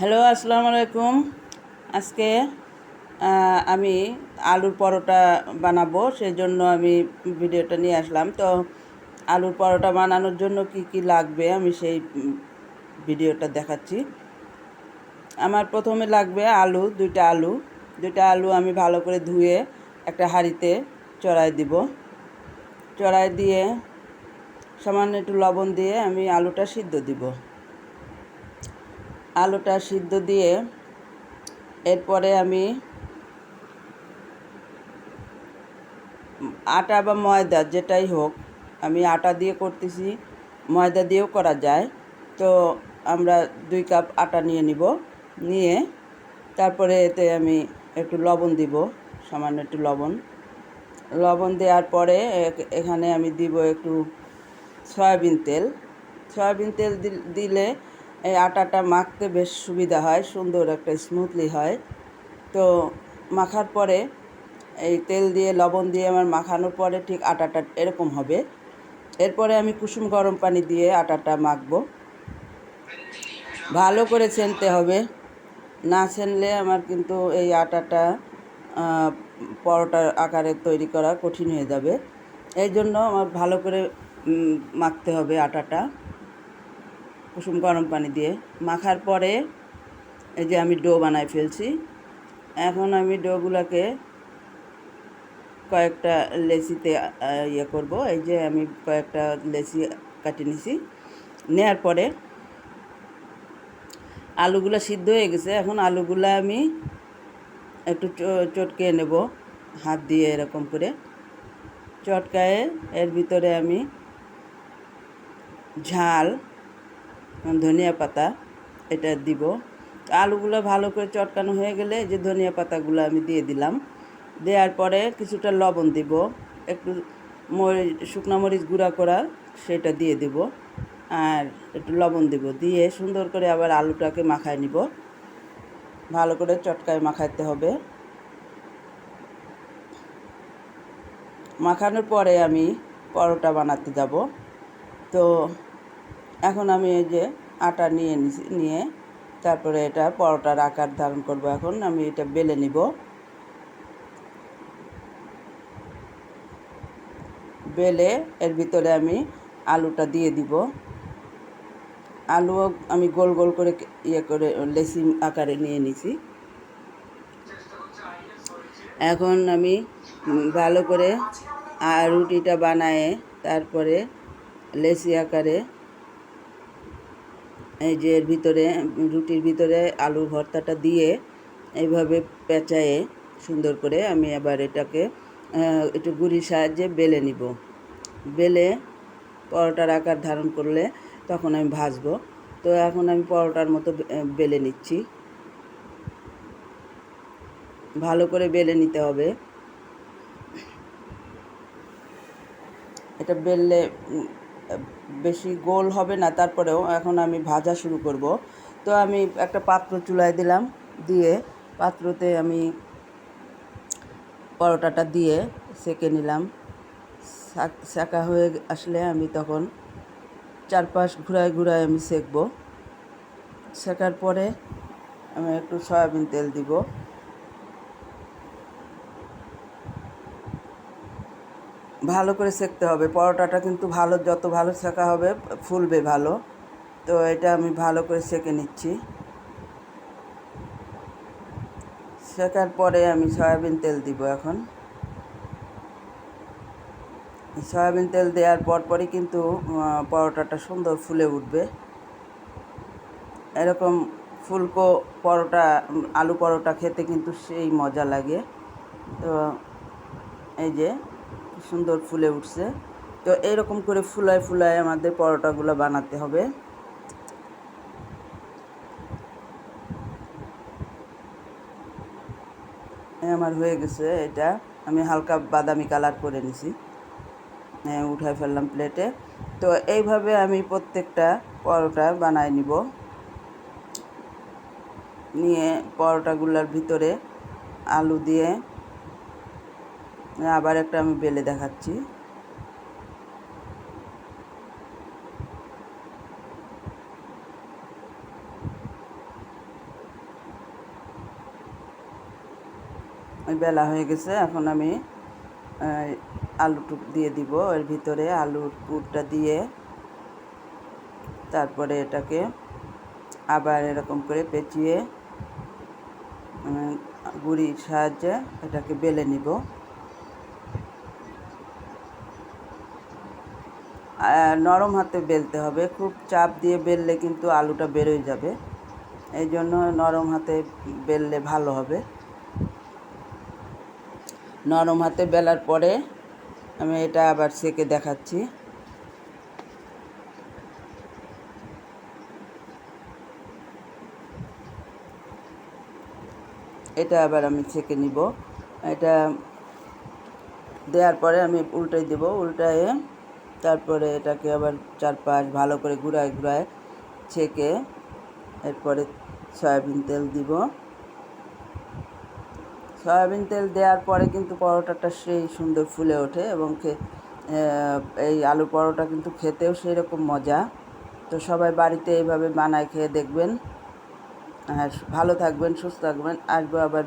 Hello, আসসালামু আলাইকুম। আজকে আমি আলুর পরোটা বানাবো সেই জন্য আমি ভিডিওটা নিয়ে আসলাম। তো আলুর পরোটা বানানোর জন্য কি কি লাগবে, আমি সেই ভিডিওটা দেখাচ্ছি। আমার প্রথমে লাগবে আলু, দুইটা আলু। দুইটা আলু আমি ভালো করে ধুয়ে একটা হাঁড়িতে চড়াই দিব। চড়াই দিয়ে সামান্য একটু লবণ দিয়ে আমি আলুটা সিদ্ধ দিব। আলুটা সিদ্ধ দিয়ে এরপরে আমি আটা বা ময়দা যেটাই হোক, আমি আটা দিয়ে করতেছি, ময়দা দিয়েও করা যায়। তো আমরা দুই কাপ আটা নিয়ে নিব, নিয়ে তারপরে এতে আমি একটু লবণ দিব, সামান্য একটু লবণ। লবণ দেওয়ার পরে এখানে আমি দিব একটু সয়াবিন তেল। সয়াবিন তেল দিলে এই আটাটা মাখতে বেশ সুবিধা হয়, সুন্দর একটা স্মুথলি হয়। তো মাখার পরে এই তেল দিয়ে, লবণ দিয়ে আমার মাখানোর পরে ঠিক আটাটা এরকম হবে। এরপরে আমি কুসুম গরম পানি দিয়ে আটাটা মাখবো। ভালো করে ছেনতে হবে। না ছেনলে আমার কিন্তু এই আটাটা পরোটার আকারে তৈরি করা কঠিন হয়ে যাবে। এই জন্য আমার ভালো করে মাখতে হবে আটাটা। কুসুম গরম পানি দিয়ে মাখার পরে এই যে আমি ডো বানাই ফেলছি। এখন আমি ডোগুলোকে কয়েকটা আহ, ইয়ে করব। এই যে আমি কয়েকটা লেচি কাটিয়ে নিছি। নেয়ার পরে আলুগুলো সিদ্ধ হয়ে গেছে। এখন আলুগুলো আমি একটু চটকে নেব হাত দিয়ে এরকম করে। চটকায়ে এর ভিতরে আমি ঝাল ধনিয়া পাতা এটা দিব। আলুগুলো ভালো করে চটকানো হয়ে গেলে যে ধনিয়া পাতাগুলো আমি দিয়ে দিলাম। দেওয়ার পরে কিছুটা লবণ দিব। একটু মরিচ শুকনো মরিচ গুঁড়া করা সেটা দিয়ে দিব। আর একটু লবণ দিব। দিয়ে সুন্দর করে আবার আলুটাকে মাখায় নিব। ভালো করে চটকায় মাখাইতে হবে। মাখানোর পরে আমি পরোটা বানাতে যাব। তো এখন আমি এই যে আটা নিয়ে নিয়ে তারপরে এটা পরোটার আকার ধারণ করব এখন, আমি এটা বেলে নিব। বেলে এর ভিতরে আমি আলুটা দিয়ে দিব। আলুও আমি গোল গোল করে ইয়ে করে লেসি আকারে নিয়ে নিছি। এখন আমি ভালো করে রুটিটা বানায়ে তারপরে লেসি আকারে এই যে এর ভিতরে, রুটির ভিতরে আলুর ভর্তাটা দিয়ে এইভাবে পেঁচায়ে সুন্দর করে আমি আবার এটাকে একটু গুড়ির সাহায্যে বেলে নিব। বেলে পরোটার আকার ধারণ করলে তখন আমি ভাজবো। তো এখন আমি পরোটার মতো বেলে নিচ্ছি। ভালো করে বেলে নিতে হবে। এটা বেললে বেশি গোল হবে না, তারপরেও এখন আমি ভাজা শুরু করব। তো আমি একটা পাত্র চুলায় দিলাম, দিয়ে পাত্রতে আমি পরোটাটা দিয়ে সেকে নিলাম। সেকা হয়ে আসলে আমি তখন চারপাশ ঘুরায় ঘুরায় আমি সেকবো। সেকার পরে আমি একটু সয়াবিন তেল দিব। ভালো করে সেকতে হবে। পরোটাটা কিন্তু ভালো, যত ভালো সেকা হবে, ফুলবে ভালো। তো এটা আমি ভালো করে সেকে নিচ্ছি। সেকার পরে আমি সয়াবিন তেল দিব এখন। সয়াবিন তেল দেওয়ার পরপরই কিন্তু পরোটাটা সুন্দর ফুলে উঠবে। এরকম ফুলকো পরোটা, আলু পরোটা খেতে কিন্তু সেই মজা লাগে। তো এই যে সুন্দর ফুলে উঠছে। তো এইরকম করে ফুলায় ফুলায় আমাদের পরোটাগুলো বানাতে হবে। আমার হয়ে গেছে এটা। আমি হালকা বাদামি কালার করে নিছি। উঠায় ফেললাম প্লেটে। তো এইভাবে আমি প্রত্যেকটা পরোটা বানায় নিব। নিয়ে পরোটাগুলোর ভিতরে আলু দিয়ে আবার একটা আমি বেলে দেখাচ্ছি। ওই বেলা হয়ে গেছে, এখন আমি আলু টুক দিয়ে দিব। এর ভিতরে আলুর পুরটা দিয়ে তারপরে এটাকে আবার এরকম করে পেঁচিয়ে মানে, গুড়ির সাহায্যে এটাকে বেলে নিব। নরম হাতে বেলতে হবে। খুব চাপ দিয়ে বেললে কিন্তু আলুটা বেরোয় যাবে। এই জন্য নরম হাতে বেললে ভালো হবে। নরম হাতে বেলার পরে আমি এটা আবার সেকে দেখাচ্ছি। এটা আবার আমি ছেঁকে নিব। এটা দেওয়ার পরে আমি উল্টাই দেব। উল্টায়ে তারপরে এটাকে আবার চারপাশ ভালো করে ঘুরায় ঘুরায় ছেঁকে এরপরে সয়াবিন তেল দিব। সয়াবিন তেল দেওয়ার পরে কিন্তু পরোটাটা সেই সুন্দর ফুলে ওঠে এবং এই আলু পরোটা কিন্তু খেতেও সেই রকম মজা। তো সবাই বাড়িতে এইভাবে বানায় খেয়ে দেখবেন। আর ভালো থাকবেন, সুস্থ থাকবেন। আসব আবার